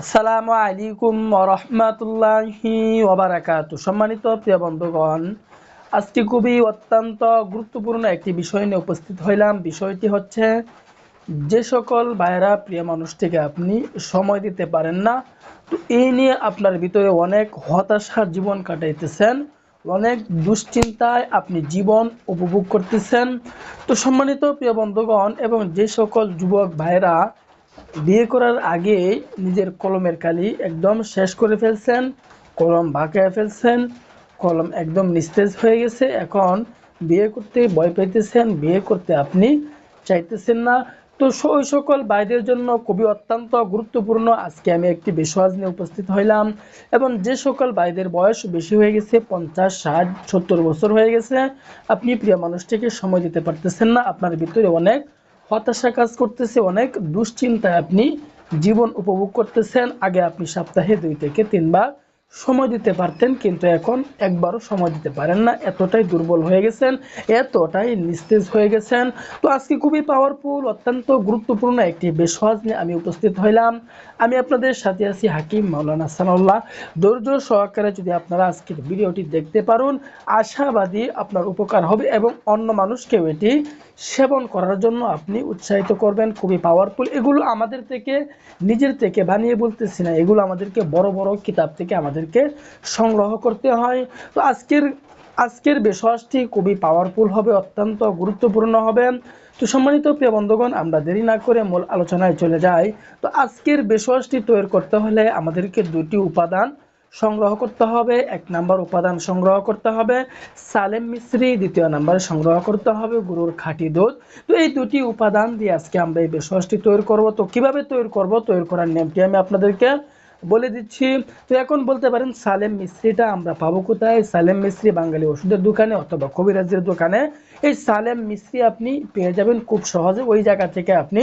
আসসালামু আলাইকুম রহমতুল্লাহি ওবারাকাত সম্মানিত প্রিয় বন্ধুগণ, আজকে খুবই অত্যন্ত গুরুত্বপূর্ণ একটি বিষয় নিয়ে উপস্থিত হইলাম। বিষয়টি হচ্ছে, যে সকল ভাইরা প্রিয় মানুষটিকে আপনি সময় দিতে পারেন না, তো এই নিয়ে আপনার ভিতরে অনেক হতাশার জীবন কাটাইতেছেন, অনেক দুশ্চিন্তায় আপনি জীবন উপভোগ করতেছেন। তো সম্মানিত প্রিয় বন্ধুগণ, এবং যে সকল যুবক ভাইয়েরা বিয়ে করার আগে নিজের কলমের কালি একদম শেষ করে ফেলছেন, কলম বাঁকায় ফেলছেন, কলম একদম নিস্তেজ হয়ে গেছে। এখন বিয়ে করতে ভয় পাইতেছেন, বিয়ে করতে আপনি চাইতেছেন না। তো ওই সকল ভাইদের জন্য খুবই অত্যন্ত গুরুত্বপূর্ণ আজকে আমি একটি বিষয় নিয়ে উপস্থিত হইলাম এবং যে সকল ভাইদের বয়স বেশি হয়ে গেছে, পঞ্চাশ, ষাট, সত্তর বছর হয়ে গেছে, আপনি প্রিয় মানুষটিকে সময় দিতে পারতেছেন না, আপনার ভিতরে অনেক হতাশা কাজ করতেছে অনেক, দুশ্চিন্তায় আপনি জীবন উপভোগ করতেছেন। আগে আপনি সপ্তাহে দুই থেকে তিনবার সময় দিতে পারতেন, কিন্তু এখন একবারও সময় দিতে পারেন না। এতটাই দুর্বল হয়ে গেছেন, এতটাই নিস্তেজ হয়ে গেছেন। তো আজকে খুবই পাওয়ারফুল অত্যন্ত গুরুত্বপূর্ণ একটি বেশওয়াজ নিয়ে আমি উপস্থিত হইলাম। আমি আপনাদের সাথে আছি হাকিম মাওলানা সানাউল্লাহ। ধৈর্য সহকারে যদি আপনারা আজকের ভিডিওটি দেখতে পারুন, আশাবাদী আপনার উপকার হবে এবং অন্য মানুষকেও এটি সেবন করার জন্য আপনি উৎসাহিত করবেন, খুবই পাওয়ারফুল এগুলো আমাদের থেকে, নিজের থেকে বানিয়ে বলতেছি না। এগুলো আমাদেরকে বড় বড় কিতাব থেকে আমাদেরকে সংগ্রহ করতে হয়। তো আজকের আজকের বেশটি খুবই পাওয়ারফুল হবে, অত্যন্ত গুরুত্বপূর্ণ হবে। তো সম্মানিত প্রিয় বন্ধুগণ, আমরা দেরি না করে মূল আলোচনায় চলে যাই। তো আজকের বেশটি তৈরি করতে হলে আমাদেরকে দুটি উপাদান সংগ্রহ করতে হবে, এক নাম্বার উপাদান সংগ্রহ করতে হবে, সালেম মিশ্রি দ্বিতীয় নাম্বারে সংগ্রহ করতে হবে, গরুর খাঁটি দুধ। তো এই দুটি উপাদান দিয়ে আজকে আমরা এই বেশটি তৈরি করব। তো কীভাবে তৈরি করব? তৈরি করার নিয়মটি আমি আপনাদেরকে বলে দিচ্ছি। তো এখন বলতে পারেন সালেম মিস্ত্রিটা আমরা পাবো কোথায়? সালেম মিস্ত্রি বাঙালি ওষুধের দোকানে অথবা কবিরাজের দোকানে। এই সালেম মিস্ত্রি আপনি পেয়ে যাবেন খুব সহজে, ওই জায়গা থেকে আপনি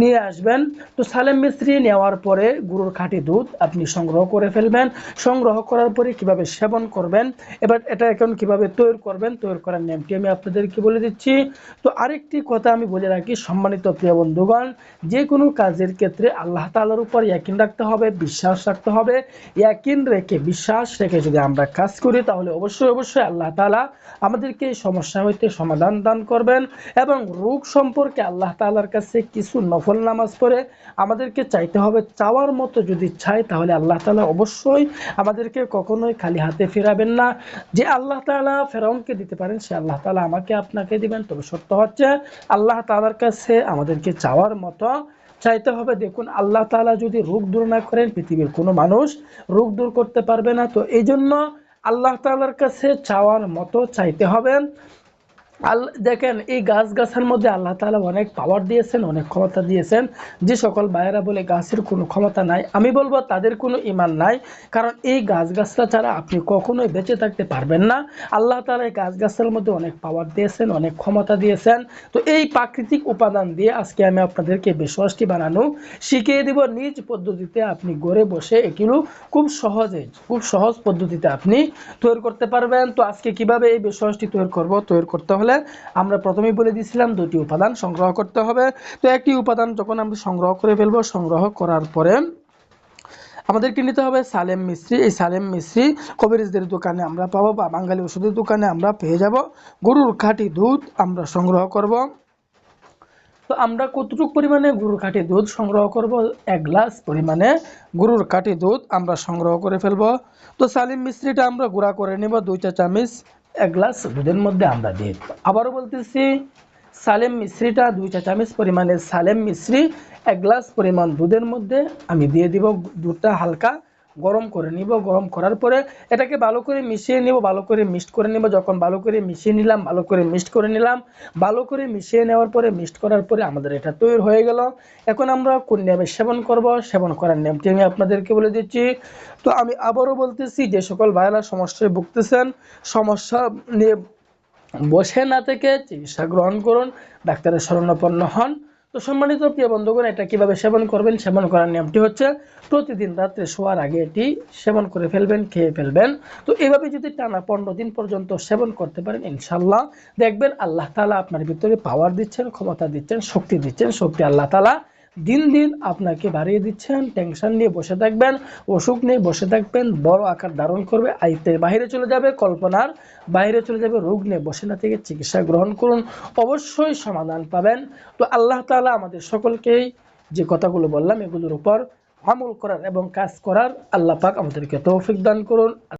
নিয়ে আসবেন। তো সালেম মিস্ত্রি নেওয়ার পরে গুরুর খাঁটি দুধ আপনি সংগ্রহ করে ফেলবেন। সংগ্রহ করার পরে কীভাবে সেবন করবেন, এবার এটা এখন কীভাবে তৈরি করবেন, তৈরি করার নিয়মটি আমি আপনাদেরকে বলে দিচ্ছি। তো আরেকটি কথা আমি বলে রাখি, সম্মানিত প্রিয় বন্ধুগণ, যে কোনো কাজের ক্ষেত্রে আল্লাহ তালার উপর ইয়াকিন রাখতে হবে, বিশ্বাস রাখতে হবে। ইয়াকিন রেখে বিশ্বাস রেখে যদি আমরা কাজ করি, তাহলে অবশ্যই অবশ্যই আল্লাহ তালা আমাদেরকে এই সমস্যা হইতে সমাধান দান করবেন এবং রোগ সম্পর্কে আল্লাহ তালার কাছে কিছু নফল নামাজ পড়ে আমাদেরকে চাইতে হবে, চাওয়ার মতো যদি চাই তাহলে আল্লাহ তাআলা অবশ্যই আমাদেরকে কখনোই খালি হাতে ফেরাবেন না। যে আল্লাহ তাআলা ফেরাউনকে দিতে পারেন, সে আল্লাহ তাআলা আমাকে আপনাকে দিবেন। তবে সত্য হচ্ছে আল্লাহ তাআলার কাছে আমাদেরকে চাওয়ার মতো চাইতে হবে। দেখুন, আল্লাহ তাআলা যদি রোগ দূর না করেন, পৃথিবীর কোনো মানুষ রোগ দূর করতে পারবে না। তো এই জন্য আল্লাহ তাআলার কাছে চাওয়ার মতো চাইতে হবে দেখেন, এই গাছ গাছের মধ্যে আল্লাহ তালা অনেক পাওয়ার দিয়েছেন, অনেক ক্ষমতা দিয়েছেন। যে সকল ভাইয়েরা বলে গাছের কোনো ক্ষমতা নাই, আমি বলব তাদের কোনো ইমান নাই। কারণ এই গাছ গাছটা ছাড়া আপনি কখনোই বেঁচে থাকতে পারবেন না। আল্লাহ তালা এই গাছ গাছের মধ্যে অনেক পাওয়ার দিয়েছেন, অনেক ক্ষমতা দিয়েছেন। তো এই প্রাকৃতিক উপাদান দিয়ে আজকে আমি আপনাদেরকে বিশ্বাসটি বানানো শিখিয়ে দিব। নিজ পদ্ধতিতে আপনি ঘরে বসে এগুলো খুব সহজে, খুব সহজ পদ্ধতিতে আপনি তৈরি করতে পারবেন। তো আজকে কীভাবে এই বিশ্বাসটি তৈরি করব? তৈরি করতে হলে আমরা প্রথমেই বলে দিয়েছিলাম দুটি উপাদান সংগ্রহ করতে হবে। তো একটি উপাদান যখন আমরা সংগ্রহ করে ফেলব, সংগ্রহ করার পরে আমাদেরকে নিতে হবে সালেম মিস্ত্রি এই সালেম মিস্ত্রি কবিরাজদের দোকানে আমরা পাবো বা বাঙালি ওষুধের দোকানে আমরা পেয়ে যাব। গরুর খাঁটি দুধ আমরা সংগ্রহ করব। তো আমরা কতটুকু পরিমাণে গরুর কাঠি দুধ সংগ্রহ করব? এক গ্লাস পরিমাণে গরুর কাঠি দুধ আমরা সংগ্রহ করে ফেলব। তো সালিম মিস্ত্রিটা আমরা গুঁড়া করে নেব দুই চা চামচ এক গ্লাস দুধের মধ্যে আমরা দিয়ে আবারও বলতেছি, সালেম মিশ্রিটা দুই চা চামচ পরিমাণে সালেম মিশ্রি, এক গ্লাস পরিমাণ দুধের মধ্যে আমি দিয়ে দিব দুধটা হালকা গরম করে নিব, গরম করার পরে এটাকে ভালো করে মিশিয়ে নিব, ভালো করে মিক্সড করে নিব। যখন ভালো করে মিশিয়ে নিলাম, ভালো করে মিক্সড করে নিলাম, ভালো করে মিশিয়ে নেওয়ার পরে, মিক্সড করার পরে আমাদের এটা তৈরি হয়ে গেল। এখন আমরা কোন নিয়মে সেবন করব? সেবন করার নিয়মটি আমি আপনাদেরকে বলে দিচ্ছি। তো আমি আবারও বলতেছি, যে সকল ভাইরা সমস্যায় ভুগতেছেন, সমস্যা নিয়ে বসে না থেকে চিকিৎসা গ্রহণ করুন, ডাক্তারের শরণাপন্ন হন। তো সম্মানিত প্রিয় বন্ধুগণ, এটা কীভাবে সেবন করবেন? সেবন করার নিয়মটি হচ্ছে প্রতিদিন রাত্রে শোয়ার আগে এটি সেবন করে ফেলবেন, খেয়ে ফেলবেন। তো এভাবে যদি টানা পনেরো দিন পর্যন্ত সেবন করতে পারেন ইনশাল্লাহ দেখবেন আল্লাহ তালা আপনার ভিতরে পাওয়ার দিচ্ছেন, ক্ষমতা দিচ্ছেন, শক্তি দিচ্ছেন, শক্তি আল্লাহ তালা দিন দিন আপনাকে বাড়িয়ে দিচ্ছেন টেনশন নিয়ে বসে থাকবেন, অসুখ নিয়ে বসে থাকবেন, বড় আকার ধারণ করবে আইতের বাইরে চলে যাবে, কল্পনার বাইরে চলে যাবে, রোগ নিয়ে বসে না থেকে চিকিৎসা গ্রহণ করুন, অবশ্যই সমাধান পাবেন। তো আল্লাহ তাআলা আমাদের সকলকেই যে কথাগুলো বললাম, এগুলোর উপর আমল করার এবং কাজ করার আল্লাহ পাক আমাদেরকে তৌফিক দান করুন।